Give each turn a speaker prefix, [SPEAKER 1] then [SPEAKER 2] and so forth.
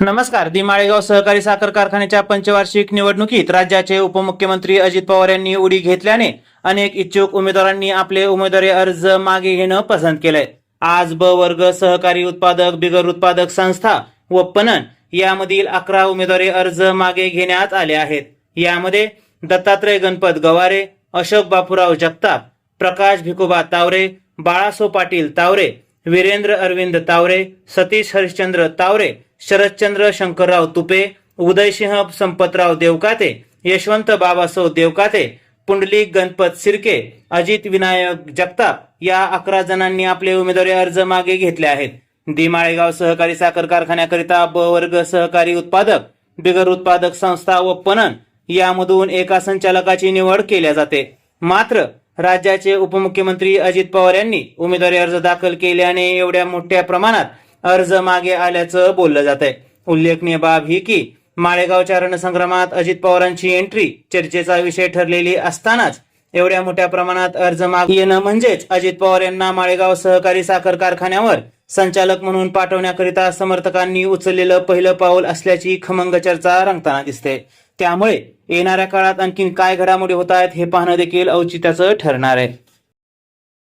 [SPEAKER 1] नमस्कार. दिमाळेगाव सहकारी साखर कारखान्याच्या पंचवार्षिक निवडणुकीत राज्याचे उपमुख्यमंत्री अजित पवार यांनी उडी घेतल्याने अनेक इच्छुक उमेदवारांनी आपले उमेदवारी अर्ज मागे घेणं पसंत केलंय. आज ब वर्ग सहकारी उत्पादक बिगर उत्पादक संस्था व पणन यामधील अकरा उमेदवारी अर्ज मागे घेण्यात आले आहेत. यामध्ये दत्तात्रय गणपत गवारे अशोक बापूराव जगताप प्रकाश भिकोबा तावरे बाळासो पाटील तावरे वीरेंद्र अरविंद तावरे सतीश हरिश्चंद्र तावरे शरदचंद्र शंकरराव तुपे उदयसिंह संपतराव देवकाते यशवंत बाबासाहेब देवकाते पुंडलिक गणपत सिरके अजित विनायक जगताप या अकरा जणांनी आपले उमेदवारी अर्ज मागे घेतले आहेत. दी माळेगाव सहकारी साखर कारखान्याकरिता ब वर्ग सहकारी उत्पादक बिगर उत्पादक संस्था व पणन यामधून एका संचालकाची निवड केल्या जाते. मात्र राज्याचे उपमुख्यमंत्री अजित पवार यांनी उमेदवारी अर्ज दाखल केल्याने एवढ्या मोठ्या प्रमाणात अर्ज मागे आल्याचं बोललं जात आहे उल्लेखनीय बाब ही की माळेगावच्या रणसंग्रामात अजित पवारांची एंट्री चर्चेचा विषय ठरलेली असतानाच एवढ्या मोठ्या प्रमाणात अर्ज मागे येणं म्हणजेच अजित पवार यांना माळेगाव सहकारी साखर कारखान्यावर संचालक म्हणून पाठवण्याकरिता समर्थकांनी उचललेलं पहिलं पाऊल असल्याची खमंग चर्चा रंगताना दिसते. त्यामुळे येणाऱ्या काळात आणखी काय घडामोडी होत आहेत हे पाहणं देखील औचित्याचं ठरणार आहे.